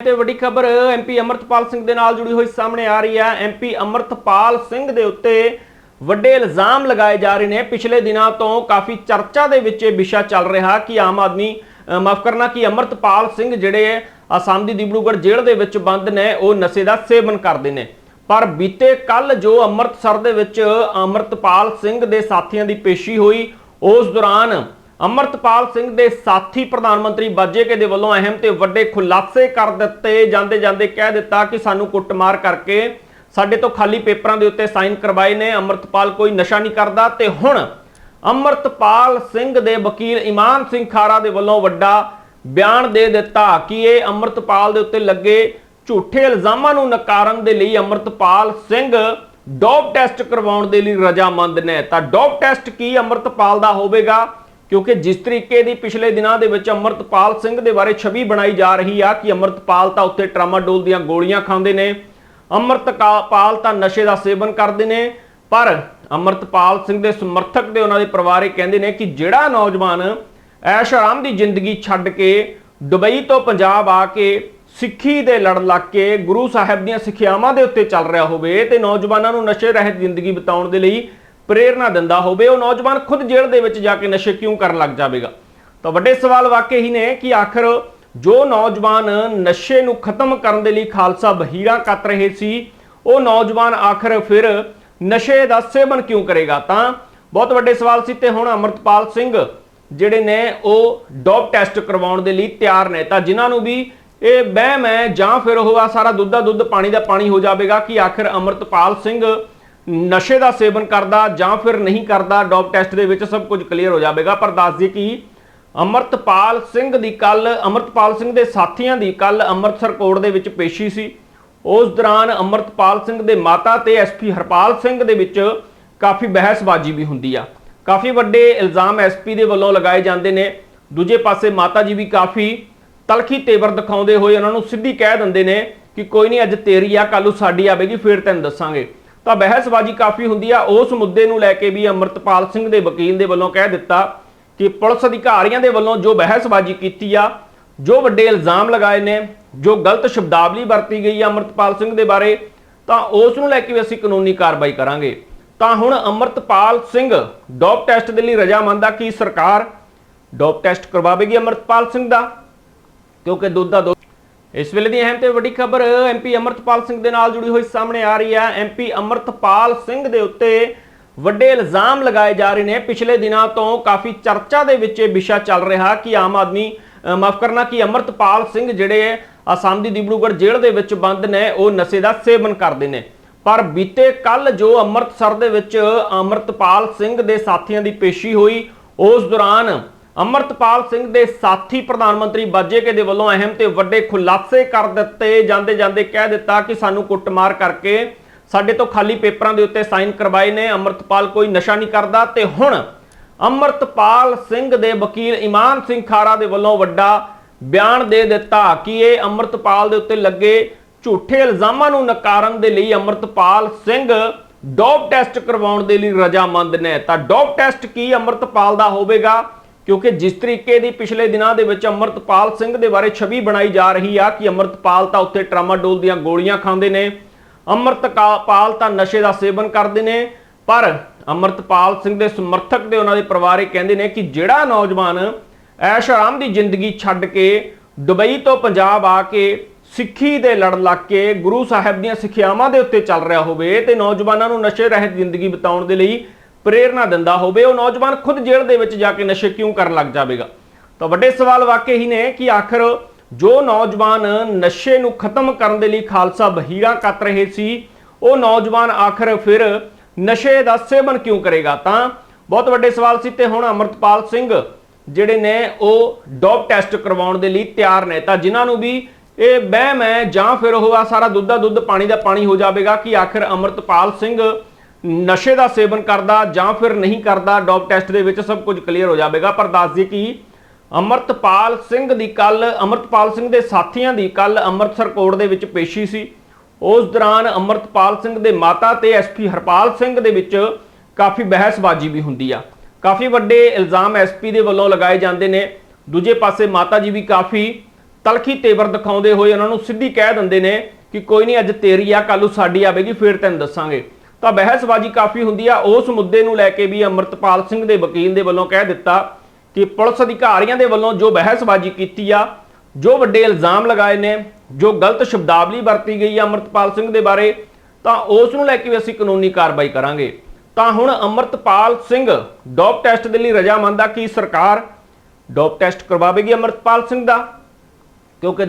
ਤੇ ਵੱਡੀ ਖਬਰ ਐਮਪੀ ਅਮਰਤਪਾਲ ਸਿੰਘ ਦੇ ਨਾਲ ਜੁੜੀ ਹੋਈ ਸਾਹਮਣੇ ਆ ਰਹੀ ਹੈ। ਐਮਪੀ ਅਮਰਤਪਾਲ ਸਿੰਘ ਦੇ ਉੱਤੇ ਵੱਡੇ ਇਲਜ਼ਾਮ ਲਗਾਏ ਜਾ ਰਹੇ ਨੇ। ਪਿਛਲੇ ਦਿਨਾਂ ਤੋਂ ਕਾਫੀ ਚਰਚਾ ਦੇ ਵਿੱਚ ਇਹ ਵਿਸ਼ਾ ਚੱਲ ਰਿਹਾ ਕਿ ਆਮ ਆਦਮੀ ਮਾਫ ਕਰਨਾ ਕਿ ਅਮਰਤਪਾਲ ਸਿੰਘ ਜਿਹੜੇ ਅਸਾਮ ਦੀ ਦਿਬੜੂਗੜ੍ਹ ਜੇਲ੍ਹ ਦੇ ਵਿੱਚ ਬੰਦ ਨੇ, ਉਹ ਨਸ਼ੇ ਦਾ ਸੇਵਨ ਕਰਦੇ ਨੇ। ਪਰ ਬੀਤੇ ਕੱਲ ਜੋ ਅੰਮ੍ਰਿਤਸਰ ਦੇ ਵਿੱਚ ਅਮਰਤਪਾਲ ਸਿੰਘ ਦੇ ਸਾਥੀਆਂ ਦੀ ਪੇਸ਼ੀ ਹੋਈ, ਉਸ ਦੌਰਾਨ ਅਮਰਤਪਾਲ ਸਿੰਘ ਦੇ ਸਾਥੀ ਪ੍ਰਧਾਨ ਮੰਤਰੀ ਬਾਜੇਕੇ ਦੇ ਵੱਲੋਂ ਅਹਿਮ ਤੇ ਵੱਡੇ ਖੁਲਾਸੇ ਕਰ ਦਿੱਤੇ ਜਾਂਦੇ ਜਾਂਦੇ ਕਹਿ ਦਿੱਤਾ ਕਿ ਸਾਨੂੰ ਕੁੱਟਮਾਰ ਕਰਕੇ ਸਾਡੇ ਤੋਂ ਖਾਲੀ ਪੇਪਰਾਂ ਦੇ ਉੱਤੇ ਸਾਈਨ ਕਰਵਾਏ ਨੇ, ਅਮਰਤਪਾਲ ਕੋਈ ਨਸ਼ਾ ਨਹੀਂ ਕਰਦਾ ਤੇ ਹੁਣ ਅਮਰਤਪਾਲ ਸਿੰਘ ਦੇ ਵਕੀਲ ਇਮਾਨ ਸਿੰਘ ਖਾਰਾ ਦੇ ਵੱਲੋਂ ਵੱਡਾ ਬਿਆਨ ਦੇ ਦਿੱਤਾ ਕਿ ਇਹ ਅਮਰਤਪਾਲ ਦੇ ਉੱਤੇ ਲੱਗੇ ਝੂਠੇ ਇਲਜ਼ਾਮਾਂ ਨੂੰ ਨਕਾਰਨ ਦੇ ਲਈ ਅਮਰਤਪਾਲ ਸਿੰਘ ਡੋਪ ਟੈਸਟ ਕਰਵਾਉਣ ਦੇ ਲਈ ਰਜਾਮੰਦ ਨੇ। ਤਾਂ ਡੋਪ ਟੈਸਟ ਕੀ ਅਮਰਤਪਾਲ ਦਾ ਹੋਵੇਗਾ? ਕਿਉਂਕਿ ਜਿਸ ਤਰੀਕੇ ਦੀ ਪਿਛਲੇ ਦਿਨਾਂ ਦੇ ਵਿੱਚ ਅਮਰਤਪਾਲ ਸਿੰਘ ਦੇ ਬਾਰੇ ਛਵੀ ਬਣਾਈ ਜਾ ਰਹੀ ਆ ਕਿ ਅਮਰਤਪਾਲ ਤਾਂ ਉੱਥੇ ਟਰਾਮਾਡੋਲ ਦੀਆਂ ਗੋਲੀਆਂ ਖਾਂਦੇ ਨੇ ਅਮਰਤਪਾਲ ਤਾਂ ਨਸ਼ੇ ਦਾ ਸੇਵਨ ਕਰਦੇ ਨੇ, ਪਰ ਅਮਰਤਪਾਲ ਸਿੰਘ ਦੇ ਸਮਰਥਕ ਤੇ ਉਹਨਾਂ ਦੇ ਪਰਿਵਾਰ ਇਹ ਕਹਿੰਦੇ ਨੇ ਕਿ ਜਿਹੜਾ ਨੌਜਵਾਨ ਐਸ਼ ਆਰਾਮ ਦੀ ਜ਼ਿੰਦਗੀ ਛੱਡ ਕੇ ਦੁਬਈ ਤੋਂ ਪੰਜਾਬ ਆ ਕੇ ਸਿੱਖੀ ਦੇ ਲੜਨ ਲੱਗ ਕੇ ਗੁਰੂ ਸਾਹਿਬ ਦੀਆਂ ਸਿੱਖਿਆਵਾਂ ਦੇ ਉੱਤੇ ਚੱਲ ਰਿਹਾ ਹੋਵੇ ਤੇ ਨੌਜਵਾਨਾਂ ਨੂੰ ਨਸ਼ੇ ਰਹਿਤ ਜ਼ਿੰਦਗੀ ਬਿਤਾਉਣ ਦੇ ਲਈ ਪ੍ਰੇਰਣਾ ਦਿੰਦਾ ਹੋਵੇ, ਉਹ ਨੌਜਵਾਨ ਖੁਦ ਜੇਲ੍ਹ ਦੇ ਵਿੱਚ ਜਾ ਕੇ ਨਸ਼ੇ ਕਿਉਂ ਕਰਨ ਲੱਗ ਜਾਵੇਗਾ? ਤਾਂ ਵੱਡੇ ਸਵਾਲ ਵਾਕਈ ਹੀ ਨੇ ਕਿ ਆਖਰ ਜੋ ਨੌਜਵਾਨ ਨਸ਼ੇ ਨੂੰ ਖਤਮ ਕਰਨ ਦੇ ਲਈ ਖਾਲਸਾ ਬਹੀਰਾਂ ਕੱਤ ਰਹੇ ਸੀ, ਉਹ ਨੌਜਵਾਨ ਆਖਰ ਫਿਰ ਨਸ਼ੇ ਦਾ ਸੇਵਨ ਕਿਉਂ ਕਰੇਗਾ? ਤਾਂ ਬਹੁਤ ਵੱਡੇ ਸਵਾਲ ਸੀ ਤੇ ਹੁਣ ਅਮਰਤਪਾਲ ਸਿੰਘ ਜਿਹੜੇ ਨੇ, ਉਹ ਡੋਪ ਟੈਸਟ ਕਰਵਾਉਣ ਦੇ ਲਈ ਤਿਆਰ ਨੇ। ਤਾਂ ਜਿਨ੍ਹਾਂ ਨੂੰ ਵੀ ਇਹ ਬਹਿਮ ਹੈ ਜਾਂ ਫਿਰ ਉਹ ਆ ਸਾਰਾ ਦੁੱਧ ਦਾ ਦੁੱਧ ਪਾਣੀ ਦਾ ਪਾਣੀ ਹੋ ਜਾਵੇਗਾ ਕਿ ਆਖਰ ਅਮਰਤਪਾਲ ਸਿੰਘ ਨਸ਼ੇ ਦਾ ਸੇਵਨ ਕਰਦਾ ਜਾਂ ਫਿਰ ਨਹੀਂ ਕਰਦਾ, ਡੋਪ ਟੈਸਟ ਦੇ ਵਿੱਚ ਸਭ ਕੁਝ ਕਲੀਅਰ ਹੋ ਜਾਵੇਗਾ। ਪਰ ਦੱਸ ਦਈਏ ਕਿ ਅਮਰਤਪਾਲ ਸਿੰਘ ਦੀ ਕੱਲ ਅਮਰਤਪਾਲ ਸਿੰਘ ਦੇ ਸਾਥੀਆਂ ਦੀ ਕੱਲ ਅੰਮ੍ਰਿਤਸਰ ਕੋਰਟ ਦੇ ਵਿੱਚ ਪੇਸ਼ੀ ਸੀ। ਉਸ ਦੌਰਾਨ ਅਮਰਤਪਾਲ ਸਿੰਘ ਦੇ ਮਾਤਾ ਤੇ ਐਸਪੀ ਹਰਪਾਲ ਸਿੰਘ ਦੇ ਵਿੱਚ ਕਾਫੀ ਬਹਿਸਬਾਜ਼ੀ ਵੀ ਹੁੰਦੀ ਆ। ਕਾਫੀ ਵੱਡੇ ਇਲਜ਼ਾਮ ਐਸਪੀ ਦੇ ਵੱਲੋਂ ਲਗਾਏ ਜਾਂਦੇ ਨੇ। ਦੂਜੇ ਪਾਸੇ ਮਾਤਾ ਜੀ ਵੀ ਕਾਫੀ ਤਲਖੀ ਤੇਵਰ ਦਿਖਾਉਂਦੇ ਹੋਏ ਉਹਨਾਂ ਨੂੰ ਸਿੱਧੀ ਕਹਿ ਦਿੰਦੇ ਨੇ ਕਿ ਕੋਈ ਨਹੀਂ, ਅੱਜ ਤੇਰੀ ਆ, ਕੱਲ੍ਹ ਨੂੰ ਸਾਡੀ ਆਵੇਗੀ, ਫਿਰ ਤੈਨੂੰ ਦੱਸਾਂਗੇ। ਤਾਂ ਬਹਿਸਬਾਜ਼ੀ ਕਾਫੀ ਹੁੰਦੀ ਆ। ਉਸ ਮੁੱਦੇ ਨੂੰ ਲੈ ਕੇ ਵੀ ਅਮਰਤਪਾਲ ਸਿੰਘ ਦੇ ਵਕੀਲ ਦੇ ਵੱਲੋਂ ਕਹਿ ਦਿੱਤਾ ਕਿ ਪੁਲਿਸ ਅਧਿਕਾਰੀਆਂ ਦੇ ਵੱਲੋਂ ਜੋ ਬਹਿਸਬਾਜ਼ੀ ਕੀਤੀ ਆ, ਜੋ ਵੱਡੇ ਇਲਜ਼ਾਮ ਲਗਾਏ ਨੇ, ਜੋ ਗਲਤ ਸ਼ਬਦਾਵਲੀ ਵਰਤੀ ਗਈ ਆ ਅਮਰਤਪਾਲ ਸਿੰਘ ਦੇ ਬਾਰੇ, ਤਾਂ ਉਸ ਨੂੰ ਲੈ ਕੇ ਵੀ ਅਸੀਂ ਕਾਨੂੰਨੀ ਕਾਰਵਾਈ ਕਰਾਂਗੇ। ਤਾਂ ਹੁਣ ਅਮਰਤਪਾਲ ਸਿੰਘ ਡੋਪ ਟੈਸਟ ਦੇ ਲਈ ਰਜਾਮੰਦ ਆ ਕੀ ਸਰਕਾਰ ਡੋਪ ਟੈਸਟ ਕਰਵਾਵੇਗੀ ਅਮਰਤਪਾਲ ਸਿੰਘ ਦਾ? ਕਿਉਂਕਿ ਦੁੱਧ ਦਾ ਦੁੱਧ ਇਸ ਵੇਲੇ ਦੀ ਅਹਿਮ ਤੇ ਵੱਡੀ ਖਬਰ ਐਮਪੀ ਅਮਰਤਪਾਲ ਸਿੰਘ ਦੇ ਨਾਲ ਜੁੜੀ ਹੋਈ ਸਾਹਮਣੇ ਆ ਰਹੀ ਹੈ। ਐਮਪੀ ਅਮਰਤਪਾਲ ਸਿੰਘ ਦੇ ਉੱਤੇ ਵੱਡੇ ਇਲਜ਼ਾਮ ਲਗਾਏ ਜਾ ਰਹੇ ਨੇ। ਪਿਛਲੇ ਦਿਨਾਂ ਤੋਂ ਕਾਫੀ ਚਰਚਾ ਦੇ ਵਿੱਚ ਇਹ ਵਿਸ਼ਾ ਚੱਲ ਰਿਹਾ ਕਿ ਆਮ ਆਦਮੀ ਮਾਫ ਕਰਨਾ ਕਿ ਅਮਰਤਪਾਲ ਸਿੰਘ ਜਿਹੜੇ ਅਸਾਮ ਦੀ ਦਿਬੜੂਗੜ੍ਹ ਜੇਲ੍ਹ ਦੇ ਵਿੱਚ ਬੰਦ ਨੇ, ਉਹ ਨਸ਼ੇ ਦਾ ਸੇਵਨ ਕਰਦੇ ਨੇ। ਪਰ ਬੀਤੇ ਕੱਲ ਜੋ ਅੰਮ੍ਰਿਤਸਰ ਦੇ ਵਿੱਚ ਅਮਰਤਪਾਲ ਸਿੰਘ ਦੇ ਸਾਥੀਆਂ ਦੀ ਪੇਸ਼ੀ ਹੋਈ, ਉਸ ਦੌਰਾਨ ਅਮਰਤਪਾਲ ਸਿੰਘ ਦੇ ਸਾਥੀ ਪ੍ਰਧਾਨ ਮੰਤਰੀ ਬਾਜੇਕੇ ਦੇ ਵੱਲੋਂ ਅਹਿਮ ਤੇ ਵੱਡੇ ਖੁਲਾਸੇ ਕਰ ਦਿੱਤੇ ਜਾਂਦੇ ਜਾਂਦੇ ਕਹਿ ਦਿੱਤਾ ਕਿ ਸਾਨੂੰ ਕੁੱਟਮਾਰ ਕਰਕੇ ਸਾਡੇ ਤੋਂ ਖਾਲੀ ਪੇਪਰਾਂ ਦੇ ਉੱਤੇ ਸਾਈਨ ਕਰਵਾਏ ਨੇ, ਅਮਰਤਪਾਲ ਕੋਈ ਨਸ਼ਾ ਨਹੀਂ ਕਰਦਾ ਤੇ ਹੁਣ ਅਮਰਤਪਾਲ ਸਿੰਘ ਦੇ ਵਕੀਲ ਇਮਾਨ ਸਿੰਘ ਖਾਰਾ ਦੇ ਵੱਲੋਂ ਵੱਡਾ ਬਿਆਨ ਦੇ ਦਿੱਤਾ ਕਿ ਇਹ ਅਮਰਤਪਾਲ ਦੇ ਉੱਤੇ ਲੱਗੇ ਝੂਠੇ ਇਲਜ਼ਾਮਾਂ ਨੂੰ ਨਕਾਰਨ ਦੇ ਲਈ ਅਮਰਤਪਾਲ ਸਿੰਘ ਡੋਪ ਟੈਸਟ ਕਰਵਾਉਣ ਦੇ ਲਈ ਰਜਾਮੰਦ ਨੇ। ਤਾਂ ਡੋਪ ਟੈਸਟ ਕੀ ਅਮਰਤਪਾਲ ਦਾ ਹੋਵੇਗਾ? ਕਿਉਂਕਿ ਜਿਸ ਤਰੀਕੇ ਦੀ ਪਿਛਲੇ ਦਿਨਾਂ ਦੇ ਵਿੱਚ ਅਮਰਤਪਾਲ ਸਿੰਘ ਦੇ ਬਾਰੇ ਛਵੀ ਬਣਾਈ ਜਾ ਰਹੀ ਆ ਕਿ ਅਮਰਤਪਾਲ ਤਾਂ ਉੱਥੇ ਟਰਾਮਾਡੋਲ ਦੀਆਂ ਗੋਲੀਆਂ ਖਾਂਦੇ ਨੇ, ਅਮਰਤਪਾਲ ਤਾਂ ਨਸ਼ੇ ਦਾ ਸੇਵਨ ਕਰਦੇ ਨੇ, ਪਰ ਅਮਰਤਪਾਲ ਸਿੰਘ ਦੇ ਸਮਰਥਕ ਤੇ ਉਹਨਾਂ ਦੇ ਪਰਿਵਾਰ ਇਹ ਕਹਿੰਦੇ ਨੇ ਕਿ ਜਿਹੜਾ ਨੌਜਵਾਨ ਐਸ਼ ਆਰਾਮ ਦੀ ਜ਼ਿੰਦਗੀ ਛੱਡ ਕੇ ਦੁਬਈ ਤੋਂ ਪੰਜਾਬ ਆ ਕੇ ਸਿੱਖੀ ਦੇ ਲੜ ਲੱਗ ਕੇ ਗੁਰੂ ਸਾਹਿਬ ਦੀਆਂ ਸਿੱਖਿਆਵਾਂ ਦੇ ਉੱਤੇ ਚੱਲ ਰਿਹਾ ਹੋਵੇ, ਤੇ ਨੌਜਵਾਨਾਂ ਨੂੰ ਨਸ਼ੇ ਰਹਿਤ ਜ਼ਿੰਦਗੀ ਬਿਤਾਉਣ ਦੇ ਲਈ ਪ੍ਰੇਰਣਾ ਦਿੰਦਾ ਹੋਵੇ, ਉਹ ਨੌਜਵਾਨ ਖੁਦ ਜੇਲ੍ਹ ਦੇ ਵਿੱਚ ਜਾ ਕੇ ਨਸ਼ੇ ਕਿਉਂ ਕਰਨ ਲੱਗ ਜਾਵੇਗਾ? ਤਾਂ ਵੱਡੇ ਸਵਾਲ ਵਾਕਈ ਹੀ ਨੇ ਕਿ ਆਖਰ ਜੋ ਨੌਜਵਾਨ ਨਸ਼ੇ ਨੂੰ ਖਤਮ ਕਰਨ ਦੇ ਲਈ ਖਾਲਸਾ ਬਹੀਰਾਂ ਕੱਤ ਰਹੇ ਸੀ, ਉਹ ਨੌਜਵਾਨ ਆਖਰ ਫਿਰ ਨਸ਼ੇ ਦਾ ਸੇਵਨ ਕਿਉਂ ਕਰੇਗਾ? ਤਾਂ ਬਹੁਤ ਵੱਡੇ ਸਵਾਲ ਸੀ ਤੇ ਹੁਣ ਅਮਰਤਪਾਲ ਸਿੰਘ ਜਿਹੜੇ ਨੇ, ਉਹ ਡੋਪ ਟੈਸਟ ਕਰਵਾਉਣ ਦੇ ਲਈ ਤਿਆਰ ਨੇ। ਤਾਂ ਜਿਨ੍ਹਾਂ ਨੂੰ ਵੀ ਇਹ ਵਹਿਮ ਹੈ ਜਾਂ ਫਿਰ ਉਹ ਆ ਸਾਰਾ ਦੁੱਧ ਦਾ ਦੁੱਧ ਪਾਣੀ ਦਾ ਪਾਣੀ ਹੋ ਜਾਵੇਗਾ ਕਿ ਆਖਰ ਅਮਰਤਪਾਲ ਸਿੰਘ ਨਸ਼ੇ ਦਾ ਸੇਵਨ ਕਰਦਾ ਜਾਂ ਫਿਰ ਨਹੀਂ ਕਰਦਾ ਡੋਪ ਟੈਸਟ ਦੇ ਵਿੱਚ ਸਭ ਕੁਝ ਕਲੀਅਰ ਹੋ ਜਾਵੇਗਾ। ਪਰ ਦੱਸ ਦਈਏ ਕਿ ਅਮਰਤਪਾਲ ਸਿੰਘ ਦੀ ਕੱਲ ਅਮਰਤਪਾਲ ਸਿੰਘ ਦੇ ਸਾਥੀਆਂ ਦੀ ਕੱਲ ਅੰਮ੍ਰਿਤਸਰ ਕੋਰਟ ਦੇ ਵਿੱਚ ਪੇਸ਼ੀ ਸੀ। ਉਸ ਦੌਰਾਨ ਅਮਰਤਪਾਲ ਸਿੰਘ ਦੇ ਮਾਤਾ ਤੇ ਐਸਪੀ ਹਰਪਾਲ ਸਿੰਘ ਦੇ ਵਿੱਚ ਕਾਫੀ ਬਹਿਸਬਾਜ਼ੀ ਵੀ ਹੁੰਦੀ ਆ। ਕਾਫੀ ਵੱਡੇ ਇਲਜ਼ਾਮ ਐਸਪੀ ਦੇ ਵੱਲੋਂ ਲਗਾਏ ਜਾਂਦੇ ਨੇ। ਦੂਜੇ ਪਾਸੇ ਮਾਤਾ ਜੀ ਵੀ ਕਾਫੀ ਤਲਖੀ ਤੇਵਰ ਦਿਖਾਉਂਦੇ ਹੋਏ ਉਹਨਾਂ ਨੂੰ ਸਿੱਧੀ ਕਹਿ ਦਿੰਦੇ ਨੇ ਕਿ ਕੋਈ ਨਹੀਂ, ਅੱਜ ਤੇਰੀ ਆ, ਕੱਲ੍ਹ ਸਾਡੀ ਆਵੇਗੀ, ਫਿਰ ਤੈਨੂੰ ਦੱਸਾਂਗੇ। ਤਾਂ ਬਹਿਸਬਾਜ਼ੀ ਕਾਫੀ ਹੁੰਦੀ ਆ। ਉਸ ਮੁੱਦੇ ਨੂੰ ਲੈ ਕੇ ਵੀ ਅਮਰਤਪਾਲ ਸਿੰਘ ਦੇ ਵਕੀਲ ਦੇ ਵੱਲੋਂ ਕਹਿ ਦਿੱਤਾ ਕਿ ਪੁਲਿਸ ਅਧਿਕਾਰੀਆਂ ਦੇ ਵੱਲੋਂ ਜੋ ਬਹਿਸਬਾਜ਼ੀ ਕੀਤੀ ਆ, ਜੋ ਵੱਡੇ ਇਲਜ਼ਾਮ ਲਗਾਏ ਨੇ, ਜੋ ਗਲਤ ਸ਼ਬਦਾਵਲੀ ਵਰਤੀ ਗਈ ਆ ਅਮਰਤਪਾਲ ਸਿੰਘ ਦੇ ਬਾਰੇ, ਤਾਂ ਉਸ ਨੂੰ ਲੈ ਕੇ ਵੀ ਅਸੀਂ ਕਾਨੂੰਨੀ ਕਾਰਵਾਈ ਕਰਾਂਗੇ। ਤਾਂ ਹੁਣ ਅਮਰਤਪਾਲ ਸਿੰਘ ਡੋਪ ਟੈਸਟ ਦੇ ਲਈ ਰਜ਼ਾ ਮੰਨਦਾ ਕਿ ਸਰਕਾਰ ਡੋਪ ਟੈਸਟ ਕਰਵਾਵੇਗੀ ਅਮਰਤਪਾਲ ਸਿੰਘ ਦਾ? ਕਿਉਂਕਿ